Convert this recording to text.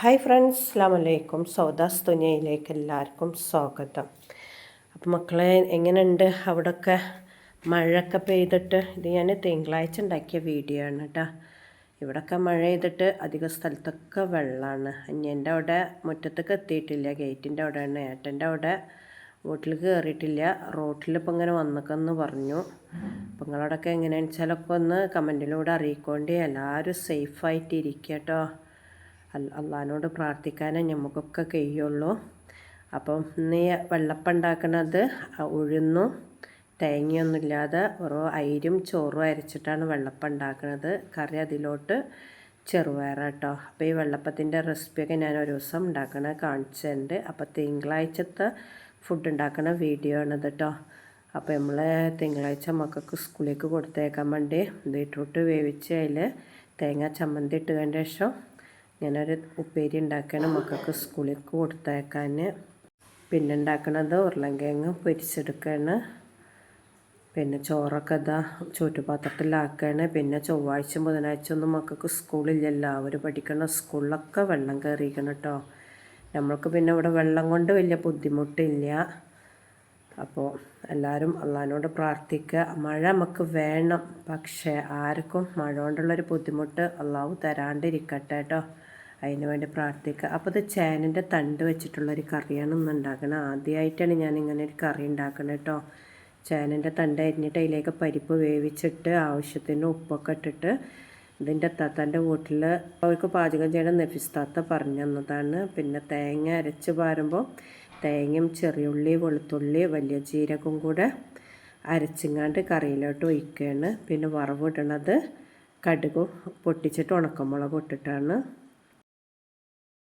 Hi friends അസ്സാം വലൈക്കും സൗദാസ് തുനിയയിലേക്ക് എല്ലാവർക്കും സ്വാഗതം. അപ്പോൾ മക്കളെ എങ്ങനെയുണ്ട്? അവിടെയൊക്കെ മഴയൊക്കെ പെയ്തിട്ട് ഇത് ഞാൻ തിങ്കളാഴ്ച ഉണ്ടാക്കിയ വീഡിയോ ആണ് കേട്ടോ ഇവിടെയൊക്കെ മഴ ചെയ്തിട്ട് അധിക സ്ഥലത്തൊക്കെ വെള്ളമാണ് അന്യന്റെ അവിടെ മുറ്റത്തൊക്കെ എത്തിയിട്ടില്ല. ഗേറ്റിന്റെ അവിടെയാണ്. ഏട്ടന്റെ അവിടെ വീട്ടിൽ കയറിയിട്ടില്ല റോട്ടിൽ ഇപ്പം ഇങ്ങനെ വന്നൊക്കെന്ന് പറഞ്ഞു. അപ്പം നിങ്ങളോടൊക്കെ എങ്ങനെയാണെന്ന് വെച്ചാലൊക്കെ ഒന്ന് കമന്റിലൂടെ അറിയിക്കൊണ്ടേ. എല്ലാവരും സേഫായിട്ട് കേട്ടോ അള്ളഹാനോട് പ്രാർത്ഥിക്കാനേ നമുക്കൊക്കെ കഴിയുള്ളൂ. അപ്പം ഇന്ന് വെള്ളപ്പം ഉണ്ടാക്കുന്നത് ഉഴുന്നും തേങ്ങയൊന്നുമില്ലാതെ ഓരോ അയിരും ചോറും അരച്ചിട്ടാണ് വെള്ളപ്പം ഉണ്ടാക്കുന്നത് കറി അതിലോട്ട് ചെറുപയർ കേട്ടോ അപ്പോൾ ഈ വെള്ളപ്പത്തിന്റെ റെസിപ്പിയൊക്കെ ഞാൻ ഒരു ദിവസം ഉണ്ടാക്കണ കാണിച്ചിട്ടുണ്ട് അപ്പോൾ തിങ്കളാഴ്ചത്തെ ഫുഡ് ഉണ്ടാക്കുന്ന വീഡിയോ ആണിത് കേട്ടോ അപ്പോൾ നമ്മൾ തിങ്കളാഴ്ച മക്കൾക്ക് സ്കൂളിലേക്ക് കൊടുത്തേക്കാൻ വേണ്ടി ബീട്രൂട്ട് വേവിച്ച് അതിൽ തേങ്ങ ചമ്മന്തി ഇട്ടതിന്റെ ശേഷം ഞാനൊരു ഉപ്പേരി ഉണ്ടാക്കണം മക്കൾക്ക് സ്കൂളിലേക്ക് കൊടുത്തേക്കാൻ പിന്നെ ഉണ്ടാക്കണത് ഉരുളൻകിഴങ്ങ് പൊരിച്ചെടുക്കുകയാണ് പിന്നെ ചോറൊക്കെ ഇതാ ചുറ്റുപാത്രത്തിലാക്കുകയാണ് പിന്നെ ചൊവ്വാഴ്ച ബുധനാഴ്ച ഒന്നും മക്കൾക്ക് സ്കൂളില്ലല്ല. അവർ പഠിക്കണ സ്കൂളിലൊക്കെ വെള്ളം കയറിയിരിക്കണം കേട്ടോ. നമ്മൾക്ക് പിന്നെ ഇവിടെ വെള്ളം കൊണ്ട് വലിയ ബുദ്ധിമുട്ടില്ല. അപ്പോൾ എല്ലാവരും അള്ളഹാനോട് പ്രാർത്ഥിക്കുക. മഴ നമുക്ക് വേണം. പക്ഷേ ആർക്കും മഴ കൊണ്ടുള്ളൊരു ബുദ്ധിമുട്ട് അള്ളാഹു തരാണ്ടിരിക്കട്ടെ കേട്ടോ. അതിന് വേണ്ടി പ്രാർത്ഥിക്കുക. അപ്പോൾ ഇത് ചേനന്റെ തണ്ട് വെച്ചിട്ടുള്ളൊരു കറിയാണ് ഇന്ന് ഉണ്ടാക്കുന്നത് ആദ്യമായിട്ടാണ് ഞാൻ ഇങ്ങനെ ഒരു കറി ഉണ്ടാക്കുന്നത് കേട്ടോ ചേനന്റെ തണ്ട് അരിഞ്ഞിട്ട് അതിലേക്ക് പരിപ്പ് വേവിച്ചിട്ട് ആവശ്യത്തിന് ഉപ്പൊക്കെ ഇട്ടിട്ട് ഇതിന്റെ താത്താന്റെ വീട്ടിൽ അവർക്ക് പാചകം ചെയ്യണം നെഫിസ്താത്ത പറഞ്ഞു തന്നതാണ്. പിന്നെ തേങ്ങ അരച്ച് പാരുമ്പോൾ തേങ്ങയും ചെറിയുള്ളി വെളുത്തുള്ളി വലിയ ജീരകവും കൂടെ അരച്ചിങ്ങാണ്ട് കറിയിലോട്ട് ഒഴിക്കുകയാണ്. പിന്നെ വറവിടണത് കടുക് പൊട്ടിച്ചിട്ട് ഉണക്കമുളക് ഇട്ടിട്ടാണ്.